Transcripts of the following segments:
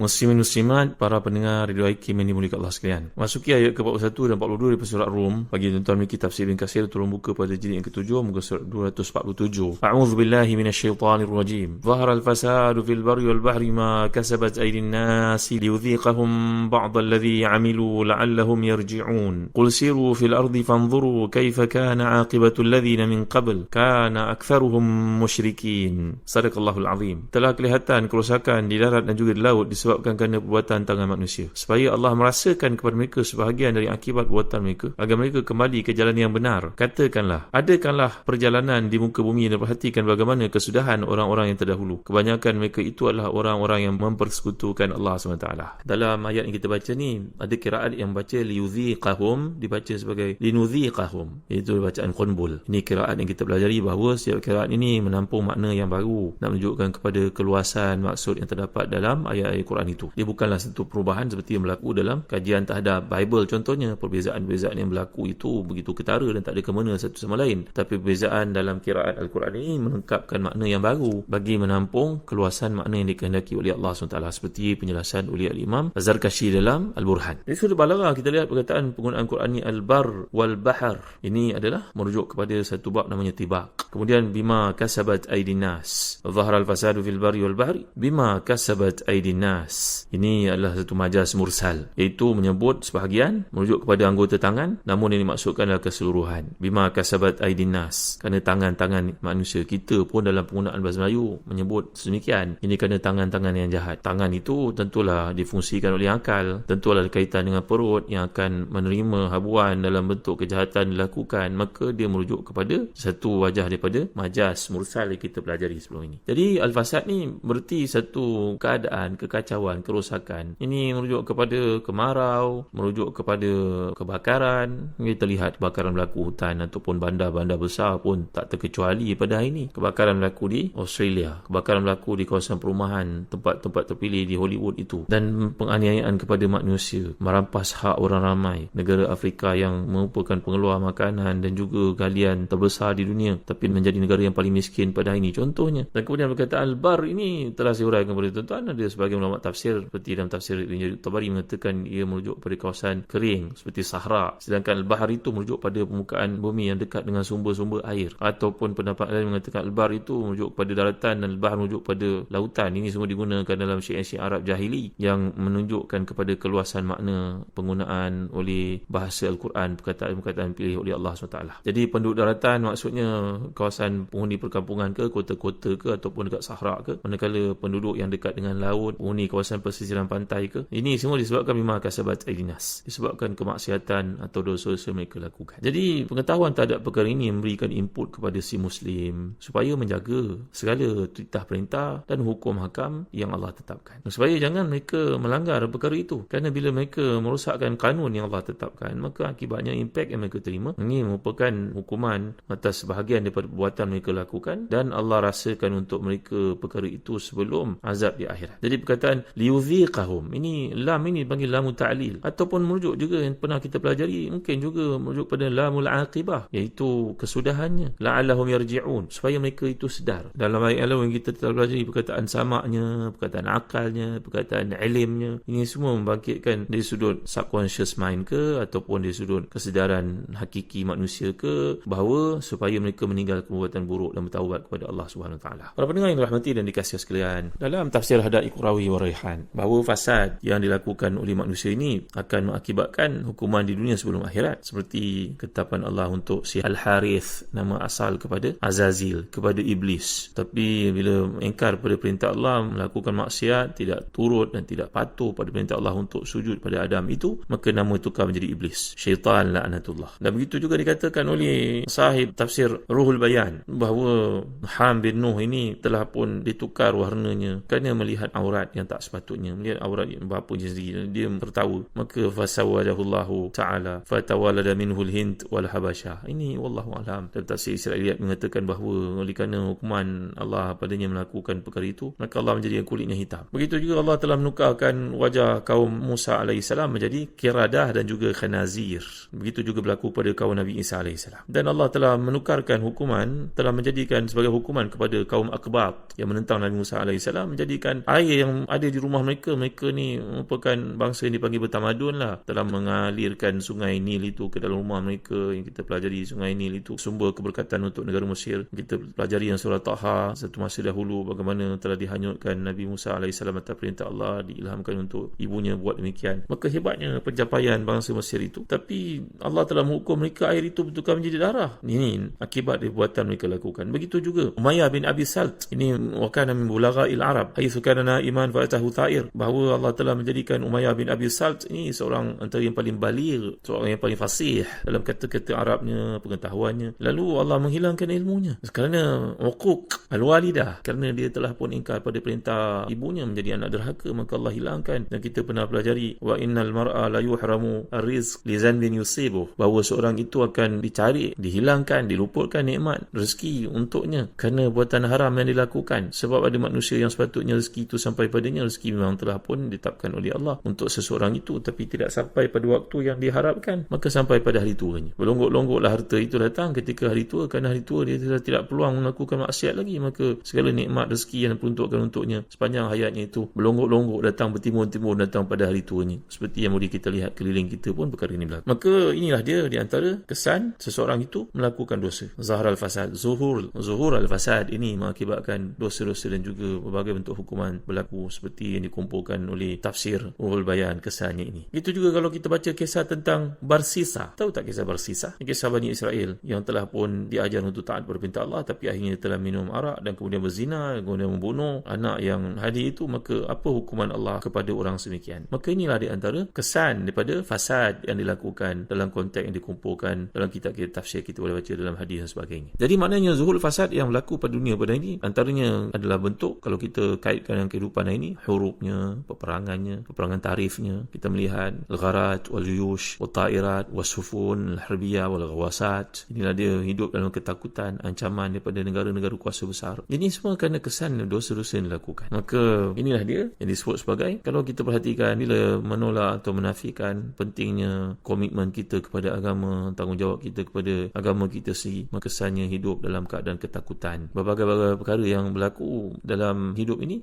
Muslimin Muslimat, para pendengar Radio Hakim yang dimuliakan Allah sekalian. Masuki ayat ke-41 dan 42 daripada surat Rum. Bagi tuan-tuan memiliki tafsir bin Kasir, tolong buka pada jilid yang ke-7, muka surat 247. A'udhu billahi minasyaitanir rajim. Zahara al-fasadu fil bari wal bahri ma kasabat aydin nasi liyudhiqahum ba'd alladhi 'amilu la'allahum yarji'un. Qul siru fil ardi fanzuru kayfa kana 'aqibatu alladhina min qabl. Kana aktharuhum musyrikin. Sadaqallahul azim. Telah kelihatan kerosakan di darat dan juga di laut disebabkan kerana perbuatan tangan manusia. Supaya Allah merasakan kepada mereka sebahagian dari akibat perbuatan mereka agar mereka kembali ke jalan yang benar. Katakanlah, adakanlah perjalanan di muka bumi dan perhatikan bagaimana kesudahan orang-orang yang terdahulu. Kebanyakan mereka itu adalah orang-orang yang mempersekutukan Allah SWT. Dalam ayat yang kita baca ni, ada kiraat yang baca liyudhiqahum, dibaca sebagai linudhiqahum. Itu bacaan qunbul. Ini kiraat yang kita pelajari bahawa setiap kiraat ini menampung makna yang baru. Nak menunjukkan kepada keluasan maksud yang terdapat dalam ayat-ayat Quran itu. Dia bukanlah satu perubahan seperti yang berlaku dalam kajian terhadap Bible contohnya. Perbezaan-perbezaan yang berlaku itu begitu ketara dan tak ada kemana satu sama lain. Tapi perbezaan dalam kiraan Al-Quran ini melengkapkan makna yang baru bagi menampung keluasan makna yang dikehendaki oleh Allah SWT seperti penjelasan oleh Al-Imam Azhar-Kashi dalam Al-Burhan. Di surah Balaghah kita lihat perkataan penggunaan Quran ini Al-Bar wal-Bahar. Ini adalah merujuk kepada satu bab namanya Tibak. Kemudian bima kasabat aidinas. Zahra al-fasadu fil bari wal-bahri. Bima kasabat aidinas nas. Ini adalah satu majas mursal. Iaitu menyebut sebahagian, merujuk kepada anggota tangan, namun yang dimaksudkan adalah keseluruhan. Bima kasabat aidin nas. Kerana tangan-tangan manusia kita pun dalam penggunaan bahasa Melayu menyebut sedemikian. Ini kerana tangan-tangan yang jahat. Tangan itu tentulah difungsikan oleh akal. Tentulah kaitan dengan perut yang akan menerima habuan dalam bentuk kejahatan dilakukan. Maka dia merujuk kepada satu wajah daripada majas mursal yang kita pelajari sebelum ini. Jadi Al-Fasad ni berarti satu keadaan, kekacauan kekacauan, kerosakan. Ini merujuk kepada kemarau, merujuk kepada kebakaran. Kita lihat kebakaran berlaku hutan ataupun bandar-bandar besar pun tak terkecuali pada hari ini. Kebakaran berlaku di Australia. Kebakaran berlaku di kawasan perumahan, tempat-tempat terpilih di Hollywood itu. Dan penganiayaan kepada manusia, merampas hak orang ramai. Negara Afrika yang merupakan pengeluar makanan dan juga galian terbesar di dunia. Tapi menjadi negara yang paling miskin pada hari ini. Contohnya. Dan kemudian berkata Al-Bar ini telah saya uraikan kepada tuan-tuan. Ada sebagai ulama tafsir seperti dalam tafsir Ibn Tabari mengatakan ia merujuk pada kawasan kering seperti Sahara. Sedangkan Al-Bahar itu merujuk pada permukaan bumi yang dekat dengan sumber-sumber air. Ataupun pendapat lain mengatakan Al-Bahar itu merujuk pada daratan dan Al-Bahar merujuk pada lautan. Ini semua digunakan dalam syiar-syiar Arab jahili yang menunjukkan kepada keluasan makna penggunaan oleh bahasa Al-Quran perkataan-perkataan pilih oleh Allah SWT. Jadi penduduk daratan maksudnya kawasan penghuni perkampungan ke kota-kota ke ataupun dekat Sahara ke manakala penduduk yang dekat dengan laut penghuni kawasan pesisiran pantai ke? Ini semua disebabkan memang kasabat aidinas disebabkan kemaksiatan atau dosa-dosa mereka lakukan. Jadi pengetahuan terhadap perkara ini memberikan input kepada si muslim supaya menjaga segala titah perintah dan hukum hakam yang Allah tetapkan. Supaya jangan mereka melanggar perkara itu. Kerana bila mereka merosakkan kanun yang Allah tetapkan maka akibatnya impact yang mereka terima ini merupakan hukuman atas sebahagian daripada perbuatan mereka lakukan dan Allah rasakan untuk mereka perkara itu sebelum azab di akhirat. Jadi perkataan liyudhiqahum. Ini lam ini panggil lamul ta'lil. Ataupun merujuk juga yang pernah kita pelajari mungkin juga merujuk pada lamul aqibah iaitu kesudahannya. La'allahum yarji'un. Supaya mereka itu sedar. Dalam ayat lain kita telah pelajari perkataan samaknya perkataan akalnya perkataan ilimnya ini semua membangkitkan dari sudut subconscious mind ke ataupun dari sudut kesedaran hakiki manusia ke bahawa supaya mereka meninggalkan perbuatan buruk dan bertaubat kepada Allah Subhanahu Taala. Para pendengar yang dirahmati dan dikasihi sekalian, dalam tafsir hadai Qurawi wa kesolehan. Bahawa fasad yang dilakukan oleh manusia ini akan mengakibatkan hukuman di dunia sebelum akhirat. Seperti ketetapan Allah untuk si Al-Harith, nama asal kepada Azazil, kepada Iblis. Tapi bila engkar pada perintah Allah, melakukan maksiat, tidak turut dan tidak patuh pada perintah Allah untuk sujud pada Adam itu, maka nama tukar menjadi Iblis. Syaitan la'anatullah. Dan begitu juga dikatakan oleh sahib tafsir Ruhul Bayan, bahawa Ham bin Nuh ini telah pun ditukar warnanya kerana melihat aurat yang tak sepatutnya. Melihat aurat bapa dia sendiri. Dia tertawa maka fasawajahullahu ta'ala fatawalada minhul hind wal habasha. Ini wallahu alam. Dalam tafsir Israeliat mengatakan bahawa oleh kerana hukuman Allah padanya melakukan perkara itu maka Allah menjadi kulitnya hitam. Begitu juga Allah telah menukarkan wajah kaum Musa AS menjadi kiradah dan juga khanazir. Begitu juga berlaku pada kaum Nabi Isa AS dan Allah telah menukarkan hukuman telah menjadikan sebagai hukuman kepada kaum Akbat yang menentang Nabi Musa AS menjadikan air yang ada di rumah mereka mereka ni merupakan bangsa yang dipanggil bertamadun lah. Telah mengalirkan sungai Nil itu ke dalam rumah mereka yang kita pelajari sungai Nil itu sumber keberkatan untuk negara Mesir. Kita pelajari yang surah Taha satu masa dahulu bagaimana telah dihanyutkan Nabi Musa AS atas perintah Allah diilhamkan untuk ibunya buat demikian. Maka hebatnya pencapaian bangsa Mesir itu. Tapi Allah telah menghukum mereka air itu betulkan menjadi darah. Ini akibat perbuatan mereka lakukan. Begitu juga Umayyah bin Abi Salt. Ini wakana min bulagha'il Arab haitsu kana iman fa'atahu ta'ir bahawa Allah telah menjadikan Umayyah bin Abi Salt ini seorang antara yang paling balir seorang yang paling fasih dalam kata-kata Arabnya pengetahuannya. Lalu Allah menghilangkan ilmunya. Kerana uquq al-walidah kerana dia telah pun ingkar pada perintah ibunya menjadi anak derhaka maka Allah hilangkan. Dan kita pernah pelajari wa innal mar'a la yuhramu ar-rizq li zanbin yusibuh. Bahawa seorang itu akan dicari dihilangkan diluputkan nikmat rezeki untuknya. Kerana buatan haram yang dilakukan. Sebab ada manusia yang sepatutnya rezeki itu sampai padanya rezeki memang telah pun ditetapkan oleh Allah untuk seseorang itu tapi tidak sampai pada waktu yang diharapkan. Maka sampai pada hari tuanya. Berlonggok-longgoklah harta itu datang. Ketika hari tua kerana hari tua dia tidak, tidak peluang melakukan maksiat lagi maka segala nikmat rezeki yang diperuntukkan untuknya sepanjang hayatnya itu berlonggok-longgok datang bertimbun-timbun datang pada hari tuanya. Seperti yang boleh kita lihat keliling kita pun perkara ini berlaku. Maka inilah dia di antara kesan seseorang itu melakukan dosa. Zahar al-fasad zuhur zuhur al-fasad ini mengakibatkan dosa-dosa dan juga berbagai bentuk hukuman berlaku seperti yang dikumpulkan oleh tafsir Ruhul Bayan kesannya ini. Itu juga kalau kita baca kisah tentang Barsisa. Tahu tak kisah Barsisa? Kisah Bani Israel yang telah pun diajar untuk taat berpinta Allah tapi akhirnya telah minum arak dan kemudian berzina, kemudian membunuh anak yang hadir itu maka apa hukuman Allah kepada orang semikian? Maka inilah di antara kesan daripada fasad yang dilakukan dalam konteks yang dikumpulkan dalam kitab-kitab tafsir kita boleh baca dalam hadis dan sebagainya. Jadi maknanya zuhul fasad yang berlaku pada dunia pada ini antaranya adalah bentuk kalau kita kaitkan dengan kehidupan ini hurufnya, peperangannya, peperangan tarifnya. Kita melihat al-gharat wal-juyush wal-ta'irat wal-sufun al-harbiyah wal-ghawasat. Inilah dia hidup dalam ketakutan, ancaman daripada negara-negara kuasa besar. Ini semua kerana kesan dosa-dosa yang dilakukan. Maka inilah dia yang disebut sebagai kalau kita perhatikan bila menolak atau menafikan pentingnya komitmen kita kepada agama, tanggungjawab kita kepada agama kita sendiri, maka kesannya hidup dalam keadaan ketakutan. Berbagai-bagai perkara yang berlaku dalam hidup ini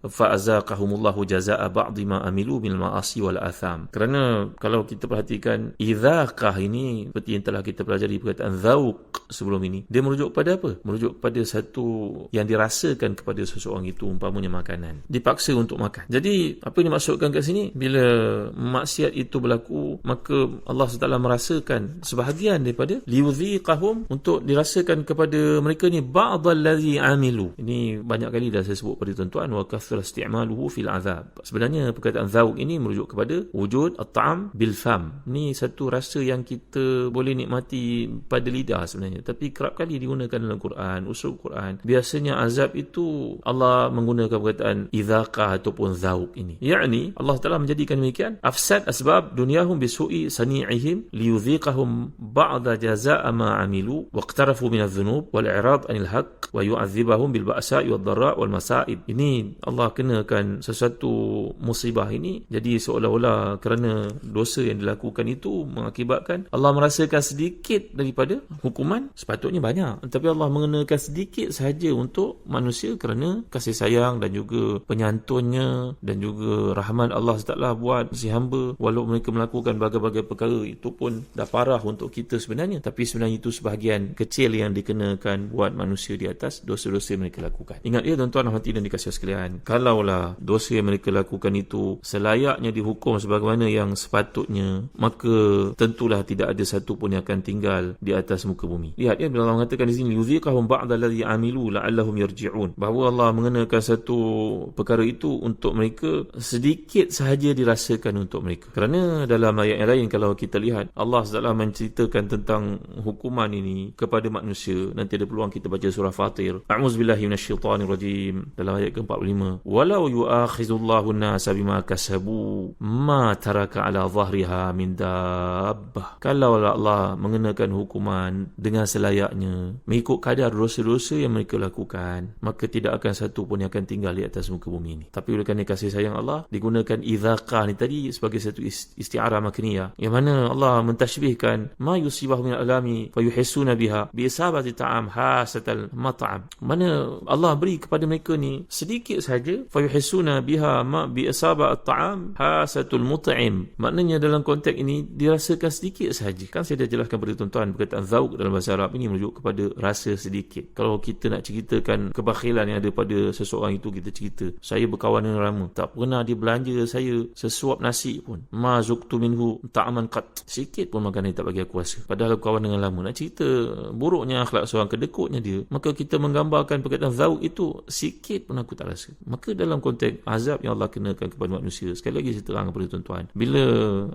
fa'azaqahumullahu jazaa'a ba'dhi ma amilu min ma'asi wal atham. Kerana kalau kita perhatikan idzaqah ini seperti yang telah kita pelajari perkataan zauq sebelum ini, dia merujuk pada apa? Merujuk pada satu yang dirasakan kepada seseorang itu umpamanya makanan. Dipaksa untuk makan. Jadi apa yang dimaksudkan kat sini? Bila maksiat itu berlaku, maka Allah SWT merasakan sebahagian daripada liudhiqahum untuk dirasakan kepada mereka ni ba'dal ladzi amilu. Ini banyak kali dah saya sebut pada tuan-tuan wa kathra isti'maluhu fil azab. Sebenarnya perkataan zauq ini merujuk kepada wujud at-ta'am bil fam. Ini satu rasa yang kita boleh nikmati pada lidah sebenarnya. Tapi kerap kali digunakan dalam Quran, usul Quran. Biasanya azab itu Allah menggunakan perkataan idzaqah ataupun zauq ini. Yakni Allah Taala menjadikan demikian afsad asbab dunyahum bisu'i sani'ihim liyudhiqahum ba'da jazaa'a ma 'amilu waqtarafu min adh-dhunub wal i'rad 'anil haqq wa yu'adzibahum bil ba'sa'i wad dharra' wal masa'ib. Ini Allah kenakan sesuatu musibah ini jadi seolah-olah kerana dosa yang dilakukan itu mengakibatkan Allah merasakan sedikit daripada hukuman. Sepatutnya banyak. Tapi Allah mengenakan sedikit sahaja untuk manusia kerana kasih sayang dan juga penyantunnya dan juga rahmat Allah Taala buat si hamba. Walau mereka melakukan berbagai-bagai perkara itu pun dah parah untuk kita sebenarnya. Tapi sebenarnya itu sebahagian kecil yang dikenakan buat manusia di atas dosa-dosa yang mereka lakukan. Ingat ya tuan-tuan hati dan dikasih sekalian. Kalaulah dosa dosa yang mereka lakukan itu selayaknya dihukum sebagaimana yang sepatutnya maka tentulah tidak ada satu pun yang akan tinggal di atas muka bumi. Lihat ya bila Allah mengatakan di sini yuziqahum ba'da alladhi amilu la'allahum yarji'un. Bahawa Allah mengenakan satu perkara itu untuk mereka sedikit sahaja dirasakan untuk mereka. Kerana dalam ayat yang lain kalau kita lihat Allah SWT menceritakan tentang hukuman ini kepada manusia nanti ada peluang kita baca surah Fatir. A'udzubillahi minasyaitonirrajim dalam ayat ke-45. Walau yu'akhizullahu an-nasa bima kasabu ma taraka ala dhahriha min dabbah. Kalau Allah mengenakan hukuman dengan selayaknya mengikut kadar dosa-dosa yang mereka lakukan maka tidak akan satu pun yang akan tinggal di atas muka bumi ini. Tapi oleh kerana kasih sayang Allah digunakan idhaqah ni tadi sebagai satu isti'arah makniyah yang mana Allah mentashbihkan ma yusibahu min alami fayuhissuna biha bi isabati ta'am hasatal mat'am. Mana Allah beri kepada mereka ni sedikit saja fayuhissuna biha ma bi isabati ta'am hasatul mut'im. Maknanya dalam konteks ini dirasakan sedikit saja kan saya dah jelaskan kepada tuan-tuan perkataan zauq dalam bahasa Arab ini merujuk kepada rasa sedikit. Kalau kita nak ceritakan kebakhilan yang ada pada seseorang itu kita cerita saya berkawan dengan lama tak pernah dia belanja saya sesuap nasi pun. Ma zuqtu minhu. Ta'aman qat sikit pun makanan tak bagi aku rasa. Padahal kawan dengan lama nak cerita buruknya akhlak seorang kedekutnya dia maka kita menggambarkan perkataan zauq itu sikit pun aku tak rasa. Maka dalam konteks azab yang Allah kenakan kepada manusia. Sekali lagi saya terang kepada tuan-tuan. Bila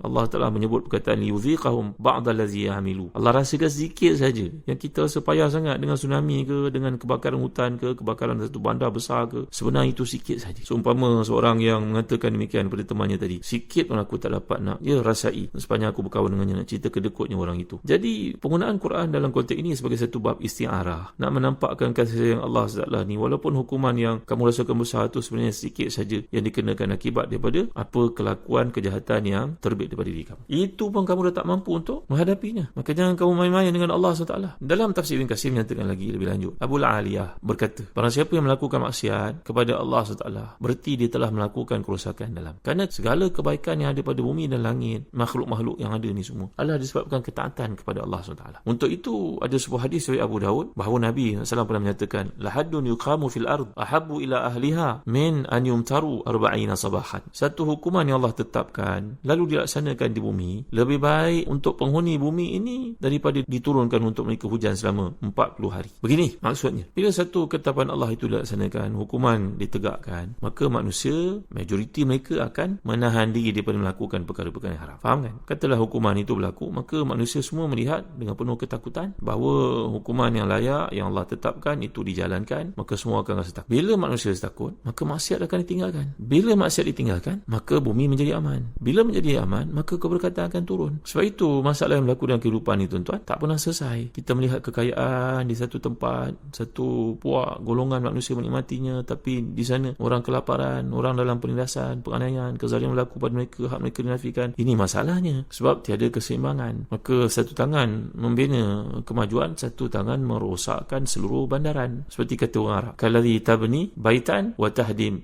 Allah telah menyebut perkataan yuziqahum ba'da allazi yahmilu Allah rasakan sedikit saja yang kita rasa payah sangat dengan tsunami ke dengan kebakaran hutan ke kebakaran satu bandar besar ke. Sebenarnya itu sikit saja. Seumpama seorang yang mengatakan demikian pada temannya tadi sikit pun aku tak dapat nak. Ya rasai. Sepanjang aku berkawan dengannya nak cerita kedekutnya orang itu. Jadi penggunaan Quran dalam konteks ini sebagai satu bab istiarah. Nak menampakkan kasih sayang Allah SWT ni walaupun hukuman yang kamu rasakan besar itu sebenarnya sikit saja yang dikenakan akibat daripada apa kelakuan kejahatan yang terbit daripada diri kamu. Itu pun kamu dah tak mampu untuk menghadapinya. Maka jangan kamu main-main dengan Allah SWT. Dalam tafsir Ibn Qasir menyatakan lagi lebih lanjut Abu Aliyah berkata barang siapa yang melakukan maksiat kepada Allah SWT berarti dia telah melakukan kerosakan dalam. Kerana segala kebaikan yang ada pada bumi dan langit makhluk-makhluk yang ada ni semua adalah disebabkan ketaatan kepada Allah SWT. Untuk itu ada sebuah hadis dari Abu Dawud bahawa Nabi SAW pernah menyatakan lahadun yukamu fil ard ahabu ila ahliha min an yumtaru arba'ina sabahan. Satu hukuman yang Allah tetapkan lalu dilaksanakan di bumi lebih baik untuk penghuni bumi ini daripada diturunkan untuk mereka hujan selama 40 hari. Begini maksudnya. Bila satu ketetapan Allah itu dilaksanakan hukuman ditegakkan maka manusia majoriti mereka akan menahan diri daripada melakukan perkara-perkara yang haram. Faham kan? Katalah hukuman itu berlaku maka manusia semua melihat dengan penuh ketakutan bahawa hukuman yang layak yang Allah tetapkan itu dijalankan maka semua akan rasa takut. Bila manusia takut maka maksiat akan ditinggalkan bila maksiat ditinggalkan maka bumi menjadi aman. Bila menjadi aman maka keberkatan akan turun. Sebab itu masalah yang berlaku dalam kehidupan ini tuan-tuan tak pernah selesai. Kita melihat kekayaan di satu tempat satu puak golongan manusia menikmatinya tapi di sana orang kelaparan orang dalam penindasan penganiayaan kezaliman berlaku pada mereka hak mereka dinafikan. Ini masalahnya sebab tiada keseimbangan. Maka satu tangan membina kemajuan satu tangan merosakkan seluruh bandaran. Seperti kata orang Arab kalladhi tabni baitan wa tahdim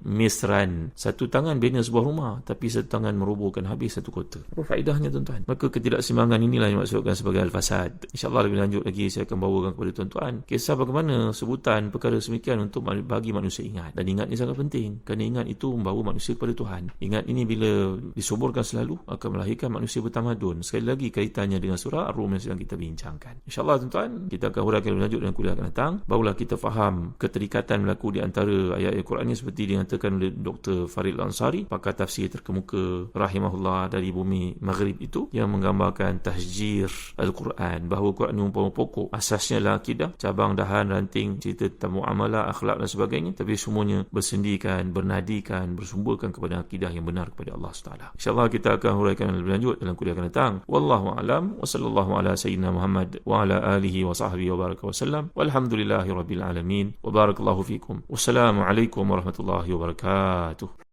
misran satu tangan bina sebuah rumah tapi satu tangan merobohkan habis satu kota. Apa faedahnya tuan-tuan? Maka ketidakseimbangan inilah yang maksudkan sebagai al-fasad. insyaAllah lebih lanjut lagi saya akan bawakan kepada tuan-tuan kisah bagaimana sebutan perkara semikian untuk bagi manusia ingat. Dan ingat ini sangat penting kerana ingat itu membawa manusia kepada Tuhan. Ingat ini bila disuburkan selalu akan melahirkan manusia bertamadun. Sekali lagi kaitannya dengan surah Ar-Rum yang sedang kita bincangkan. insyaAllah tuan-tuan kita akan huraikan lebih lanjut dengan kuliah akan datang. Barulah kita faham keterikatan berlaku di antara ayat-ayat Quran ini seperti dinyatakan oleh Dr. Farid Ansari pakar tafsir terkemuka rahimahullah dari bumi Maghrib itu yang menggambarkan tahjir Al-Quran bahawa Quran ini umpama pokok asasnya adalah akidah cabang dahan ranting cerita tentang muamalah akhlak dan sebagainya tapi semuanya bersendikan bernadikan bersumberkan kepada akidah yang benar kepada Allah SWT insyaAllah kita akan huraikan lebih lanjut dalam kuliah akan datang. Wallahu a'lam wa sallallahu ala sayyidina Muhammad wa ala alihi wa sahbihi wa baraka wa sallam. Walhamdulillahi rabbil alamin wa barakallahu fikum. Wassalamualaikum warahmatullahi wabarakatuh Ah, tu.